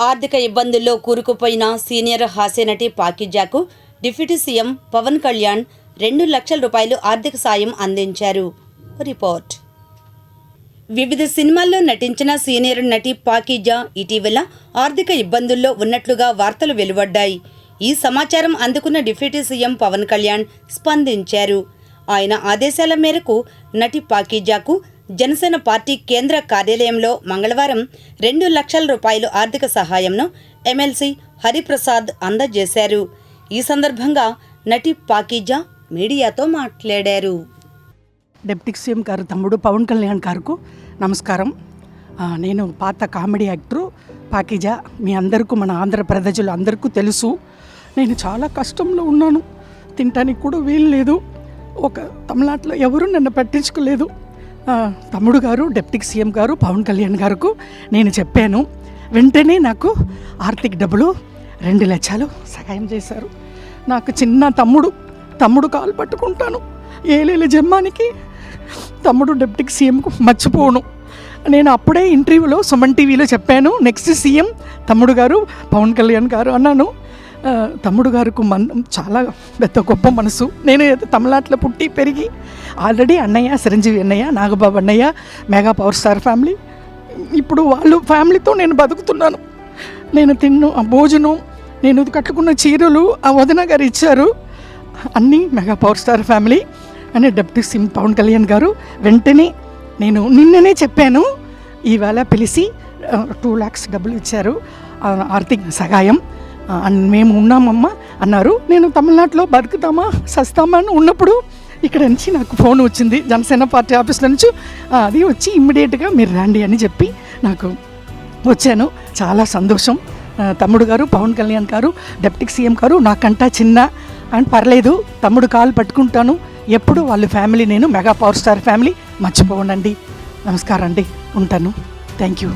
ఆర్థిక ఇబ్బందుల్లో కూరుకుపోయిన సీనియర్ హాస్యనటి పాకిజాకు డిప్యూటీ సీఎం పవన్ కళ్యాణ్ రెండు లక్షల రూపాయలు ఆర్థిక సాయం అందించారు. రిపోర్ట్. వివిధ సినిమాల్లో నటించిన సీనియర్ నటి పాకిజా ఇటీవల ఆర్థిక ఇబ్బందుల్లో ఉన్నట్లుగా వార్తలు వెలువడ్డాయి. ఈ సమాచారం అందుకున్న డిప్యూటీ సీఎం పవన్ కళ్యాణ్ స్పందించారు. ఆయన ఆదేశాల మేరకు నటి పాకిజాకు జనసేన పార్టీ కేంద్ర కార్యాలయంలో మంగళవారం రెండు లక్షల రూపాయలు ఆర్థిక సహాయంను ఎమ్మెల్సీ హరిప్రసాద్ అందజేశారు. ఈ సందర్భంగా నటి పాకీజా మీడియాతో మాట్లాడారు. డిప్యూటీ సీఎం గారు తమ్ముడు పవన్ కళ్యాణ్ గారుకు నమస్కారం. నేను పాత కామెడీ యాక్టరు పాకిజా మీ అందరికీ మన ఆంధ్ర ప్రజలు అందరికీ తెలుసు. నేను చాలా కష్టంలో ఉన్నాను. తినటానికి కూడా వీలు లేదు. ఒక తమిళనాట్లో ఎవరు నన్ను పట్టించుకోలేదు. తమ్ముడు గారు డిప్యూటీ సీఎం గారు పవన్ కళ్యాణ్ గారుకు నేను చెప్పాను. వెంటనే నాకు ఆర్థిక డబ్బులు రెండు లక్షలు సహాయం చేశారు. నాకు చిన్న తమ్ముడు తమ్ముడు కాలు పట్టుకుంటాను. ఏలేల జమ్మానికి తమ్ముడు డిప్యూటీ సీఎంకు మర్చిపోను. నేను అప్పుడే ఇంటర్వ్యూలో సుమన్ టీవీలో చెప్పాను. నెక్స్ట్ సీఎం తమ్ముడు గారు పవన్ కళ్యాణ్ గారు అన్నాను. తమ్ముడు గారికి మన చాలా పెద్ద గొప్ప మనసు. నేను తమిళనాట్లో పుట్టి పెరిగి ఆల్రెడీ అన్నయ్య చిరంజీవి అన్నయ్య నాగబాబు అన్నయ్య మెగా పవర్ స్టార్ ఫ్యామిలీ. ఇప్పుడు వాళ్ళు ఫ్యామిలీతో నేను బతుకుతున్నాను. నేను తిన్ను ఆ భోజనం నేను కట్టుకున్న చీరలు ఆ వదిన గారు ఇచ్చారు. అన్నీ మెగా పవర్ స్టార్ ఫ్యామిలీ అని డెప్యూటీ సిమ్ పవన్ కళ్యాణ్ గారు. వెంటనే నేను నిన్ననే చెప్పాను ఈవేళ పిలిచి టూ ల్యాక్స్ డబ్బులు ఇచ్చారు. ఆర్థిక సహాయం. మేము ఉన్నామమ్మా అన్నారు. నేను తమిళనాడులో బతుకుతామా సస్తామా అని ఉన్నప్పుడు ఇక్కడ నుంచి నాకు ఫోన్ వచ్చింది. జనసేన పార్టీ ఆఫీస్లో నుంచి అది వచ్చి ఇమ్మీడియట్గా మీరు రండి అని చెప్పి నాకు వచ్చాను. చాలా సంతోషం. తమ్ముడు గారు పవన్ కళ్యాణ్ గారు డెప్యూటీ సీఎం గారు నాకంటా చిన్న అండ్ పర్లేదు తమ్ముడు కాలు పట్టుకుంటాను. ఎప్పుడు వాళ్ళ ఫ్యామిలీ నేను మెగా పవర్ స్టార్ ఫ్యామిలీ. మర్చిపోనండి నమస్కారం అండి. ఉంటాను. Thank you.